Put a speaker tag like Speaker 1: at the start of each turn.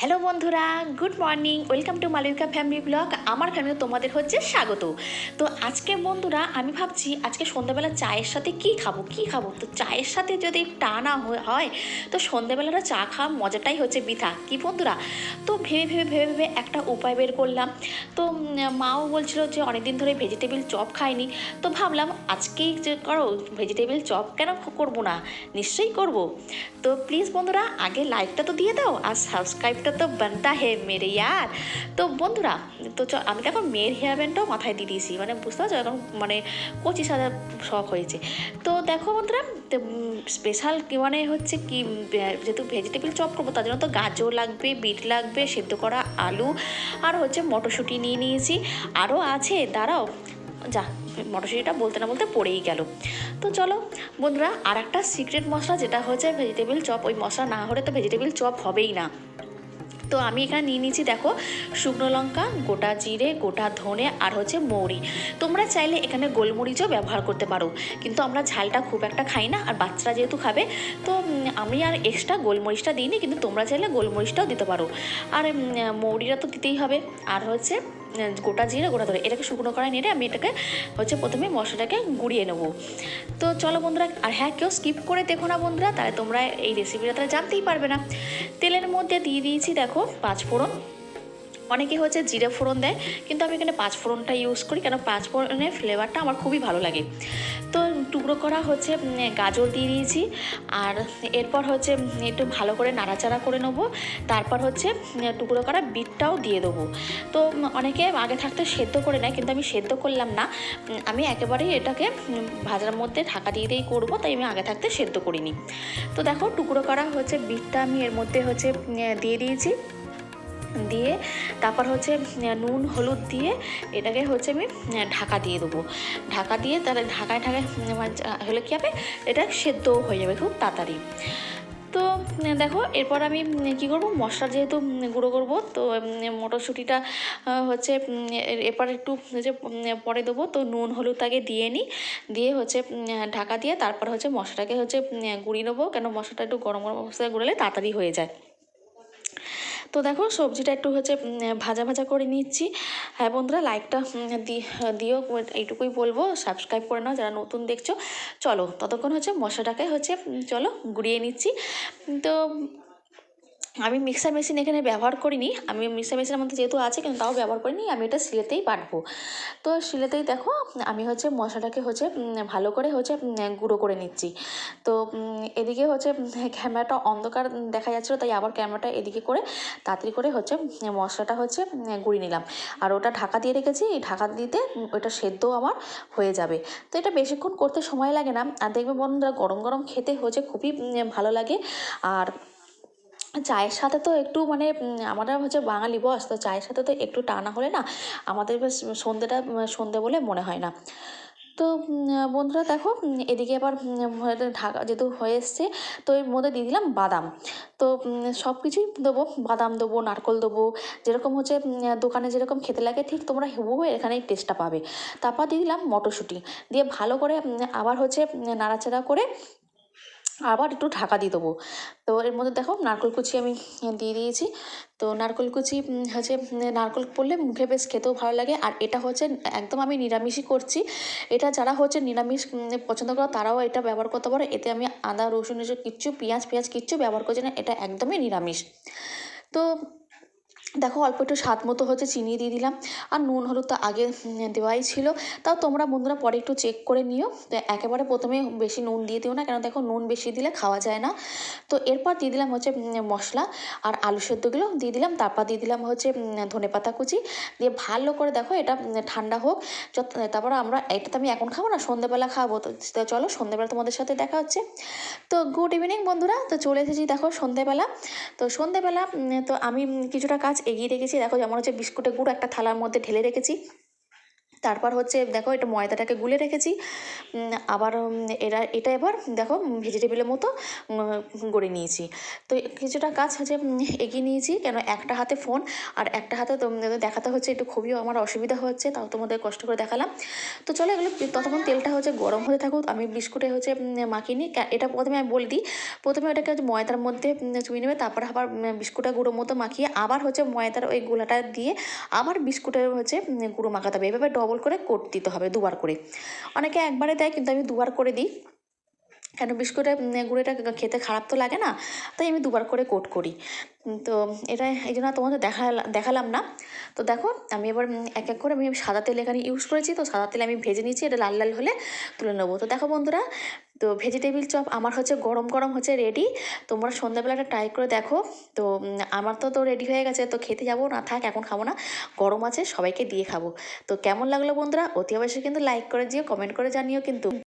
Speaker 1: Hello বন্ধুরা good morning welcome to Malika family blog আমার family তোমাদের হচ্ছে স্বাগত। তো আজকে বন্ধুরা, আমি ভাবছি আজকে সন্ধ্যাবেলা চায়ের সাথে কি খাব কি খাব? তো চায়ের সাথে যদি টানা হয়, তো সন্ধ্যাবেলাটা চা খাওয়া মজাটাই হচ্ছে বৃথা। কি বন্ধুরা? তো ভেবে ভেবে ভেবে ভেবে একটা উপায় বের করলাম। তো মাও বলছিল যে অনেকদিন ধরে ভেজিটেবিল চপ খাইনি তো ভাবলাম আজকেই যে করো ভেজিটেবিল চপ কেন করব না? নিশ্চয়ই করব। তো প্লিজ বন্ধুরা, আগে লাইকটা তো দিয়ে দাও, আর সাবস্ক্রাইবটা তো বানতা হে মেরে ইয়ার। তো বন্ধুরা, তো আমি তো এখন মেয়ের হেয়ার ব্যান্ডটাও মাথায় দিয়ে দিয়েছি। মানে বুঝতে পারছ? এখন মানে পঁচিশ হাজার শখ হয়েছে। তো দেখো বন্ধুরা স্পেশাল কি মানে হচ্ছে কি যেহেতু ভেজিটেবল চপ করব, তার জন্য তো গাজর লাগবে, বিট লাগবে, সেদ্ধ করা আলু, আর হচ্ছে মটরশুঁটি নিয়ে নিয়েছি। আরও আছে, দাঁড়াও। যা, মটরশুঁটিটা বলতে না বলতে পড়েই গেল। তো চলো, বন্ধুরা আর একটা সিক্রেট মশলা যেটা হচ্ছে ভেজিটেবল চপ ওই মশলা না হলে তো ভেজিটেবল চপ হবেই না। তো আমি এখানে নিয়ে নিয়েছি, দেখো, শুকনো লঙ্কা, গোটা জিরে, গোটা ধনে আর হচ্ছে মৌরি। তোমরা চাইলে এখানে গোলমরিচও ব্যবহার করতে পারো। কিন্তু আমরা ঝালটা খুব একটা খাই না আর বাচ্চারা যেহেতু খাবে, তো আমি আর এক্সট্রা গোলমরিচটা দিইনি, কিন্তু তোমরা চাইলে গোলমরিচটাও দিতে পারো। আর মৌরিটা তো দিতেই হবে। আর হচ্ছে গোটা জিরে, গোটা ধরে এটাকে শুকনো করে নিয়ে আমি এটাকে হচ্ছে প্রথমে মশলাটাকে গুঁড়িয়ে নেব। তো চলো বন্ধুরা, আর হ্যাঁ কেউ স্কিপ করে দেখো না বন্ধুরা, তাহলে তোমরা এই রেসিপিটা তাহলে জানতেই পারবে না। তেলের মধ্যে দিয়ে দিয়েছি, দেখো, পাঁচ ফোড়ন। অনেকে হচ্ছে জিরে ফোড়ন দেয়, কিন্তু আমি এখানে পাঁচ ফোড়নটা ইউজ করি কেন পাঁচ ফোড়নের ফ্লেভারটা আমার খুবই ভালো লাগে। তো টুকরো করা হচ্ছে গাজর দিয়ে দিয়েছি, আর এরপর হচ্ছে একটু ভালো করে নাড়াচাড়া করে নেব, তারপর হচ্ছে টুকরো করা বিটটাও দিয়ে দেবো। তো অনেকে আগে থাকতে সেদ্ধ করে নেয়, কিন্তু আমি সেদ্ধ করলাম না আমি একেবারেই এটাকে ভাজার মধ্যে ঢাকা দিয়ে দিয়েই করব, তাই আমি আগে থাকতে সেদ্ধ করিনি। তো দেখো, টুকরো করা হচ্ছে বিটটা আমি এর মধ্যে হচ্ছে দিয়ে দিয়েছি। দিয়ে তারপর হচ্ছে নুন, হলুদ দিয়ে এটাকে হচ্ছে আমি ঢাকা দিয়ে দেবো। ঢাকা দিয়ে তাহলে ঢাকায় ঢাকায় হলে কী হবে? এটা সেদ্ধও হয়ে যাবে খুব তাড়াতাড়ি। তো দেখো, এরপর আমি কী করব? মশলা যেহেতু গুঁড়ো করব, তো মটরশুঁটিটা হচ্ছে এরপর একটু যে পরে দেবো, তো নুন, হলুদ আগে দিয়ে নিই দিয়ে হচ্ছে ঢাকা দিয়ে তারপর হচ্ছে মশলাটাকে হচ্ছে গুঁড়িয়ে নেব। কেন? মশলাটা একটু গরম গরম অবস্থায় গুঁড়ালে তাড়াতাড়ি হয়ে যায়। তো দেখো সবজিটা একটু হচ্ছে ভাজা ভাজা করে নিচ্ছি। হ্যাঁ বন্ধুরা লাইকটা দিও এইটুকুই বলব। সাবস্ক্রাইব করে নাও যারা নতুন দেখছ। চলো, ততক্ষণ হচ্ছে মশলাটাকে হচ্ছে চলো, গুঁড়িয়ে নিচ্ছি। তো আমি মিক্সার মেশিন এখানে ব্যবহার করিনি। আমি মিক্সার মেশিনের মধ্যে যেহেতু আছে, কিন্তু তাও ব্যবহার করিনি। আমি এটা শিলেতেই বাটবো তো শিলেতেই দেখো, আমি হচ্ছে মশলাটাকে হচ্ছে ভালো করে হচ্ছে গুঁড়ো করে নিচ্ছি। তো এদিকে হচ্ছে ক্যামেরাটা অন্ধকার দেখা যাচ্ছিল, তাই আবার ক্যামেরাটা এদিকে করে তাড়াতাড়ি করে হচ্ছে মশলাটা হচ্ছে গুঁড়িয়ে নিলাম। আর ওটা ঢাকা দিয়ে রেখেছি ঢাকা দিতে ওটা সেদ্ধ আমার হয়ে যাবে। তো এটা বেশিক্ষণ করতে সময় লাগে না। আর দেখবে বন্ধুরা, গরম গরম খেতে হচ্ছে খুবই ভালো লাগে। আর চায়ের সাথে তো একটু মানে আমরা হচ্ছে বাঙালি বস তো চায়ের সাথে তো একটু টানা হলে না আমাদের বেশ সন্ধেটা উম, সন্ধে বলে মনে হয় না। তো বন্ধুরা দেখো এদিকে আবার ঢাকা যেহেতু হয়ে এসছে তো এর মধ্যে দিয়ে দিলাম বাদাম। তো সব কিছুই দেবো বাদাম দেবো নারকল দেবো যেরকম হচ্ছে দোকানে যেরকম খেতে লাগে ঠিক তোমরা হুবহু এখানেই টেস্টটা পাবে। তারপর দিয়ে দিলাম মটরশুঁটি। দিয়ে ভালো করে আবার হচ্ছে নাড়াচাড়া করে আবার একটু ঢাকা দিয়ে দেবো। তো এর মধ্যে দেখো নারকল কুচি আমি দিয়ে দিয়েছি। তো নারকল কুচি হচ্ছে নারকল পড়লে মুখে বেশ খেতেও ভালো লাগে। আর এটা হচ্ছে একদম আমি নিরামিষই করছি। এটা যারা হচ্ছে নিরামিষ পছন্দ করো তারাও এটা ব্যবহার করতে পারে। এতে আমি আদা, রসুন কিচ্ছু, পেঁয়াজ পেঁয়াজ কিচ্ছু ব্যবহার করছি না। এটা একদমই নিরামিষ। তো দেখো অল্প একটু স্বাদ মতো হচ্ছে চিনি দিয়ে দিলাম। আর নুন হলুদ তো আগে দেওয়াই ছিল। তাও তোমরা বন্ধুরা পরে একটু চেক করে নিও। তো একেবারে প্রথমে বেশি নুন দিয়ে দিও না কেন দেখো নুন বেশি দিলে খাওয়া যায় না। তো এরপর দিয়ে দিলাম হচ্ছে মশলা আর আলু সেদ্ধগুলো দিয়ে দিলাম। তারপর দিয়ে দিলাম হচ্ছে ধনে পাতা কুচি। দিয়ে ভালো করে দেখো এটা ঠান্ডা হোক। যত তারপর আমরা এটা তো আমি এখন খাব না সন্ধেবেলা খাব। তো চলো সন্ধেবেলা তোমাদের সাথে দেখা হচ্ছে। তো গুড ইভিনিং বন্ধুরা। তো চলে এসেছি দেখো সন্ধেবেলা। তো সন্ধেবেলা উম, তো আমি কিছুটা কাজ এগিয়ে রেখেছি। দেখো যেমন হচ্ছে বিস্কুটের গুঁড়ো একটা থালার মধ্যে ঢেলে রেখেছি। তারপর হচ্ছে দেখো এটা ময়দাটাকে গুলে রেখেছি। আবার এরা এটা এবার দেখো ভেজিটেবিলের মতো গড়ে নিয়েছি। তো কিছুটা কাজ হচ্ছে এগিয়ে নিয়েছি কেন একটা হাতে ফোন আর একটা হাতে দেখাতে হচ্ছে একটু খুবই আমার অসুবিধা হচ্ছে তাও তোমাদের কষ্ট করে দেখালাম। তো চলো এগুলো ততক্ষণ তেলটা হচ্ছে গরম হতে থাকুক আমি বিস্কুটে হচ্ছে মাখিয়ে নিই। এটা প্রথমে আমি বলে দিই প্রথমে ওটাকে ময়দার মধ্যে চুই নেবে তারপর আবার উম, বিস্কুটের গুঁড়ো মতো মাখিয়ে আবার হচ্ছে ময়দার ওই গোলাটা দিয়ে আবার বিস্কুটের হচ্ছে গুঁড়ো মাখাতে হবে। এভাবে ডবল করে কোট দিতে হবে দুবার করে। অনেকে একবারে দেয় কিন্তু আমি দুবার করে দিই। কেন বিস্কুটের উম, গুঁড়োটা খেতে খারাপ তো লাগে না তাই আমি দুবার করে কোট করি। তো এটা এই জন্য তোমাদের দেখা দেখালাম না। তো দেখো আমি এবার এক এক করে আমি সাদা তেল এখানে ইউজ করেছি তো সাদা তেল আমি ভেজে নিয়েছি এটা লাল লাল হলে তুলে নেব। তো দেখো বন্ধুরা তো ভেজিটেবিল চপ আমার হচ্ছে গরম গরম হচ্ছে রেডি তোমরা সন্ধ্যাবেলাটা ট্রাই করে দেখো। তো আমার তো তো রেডি হয়ে গেছে তো খেতে যাব না থাক এখন খাব না। গরম আছে সবাইকে দিয়ে খাব। তো কেমন লাগল বন্ধুরা? অতি অবশ্যই কিন্তু লাইক করে দিও কমেন্ট করে জানিও কিন্তু।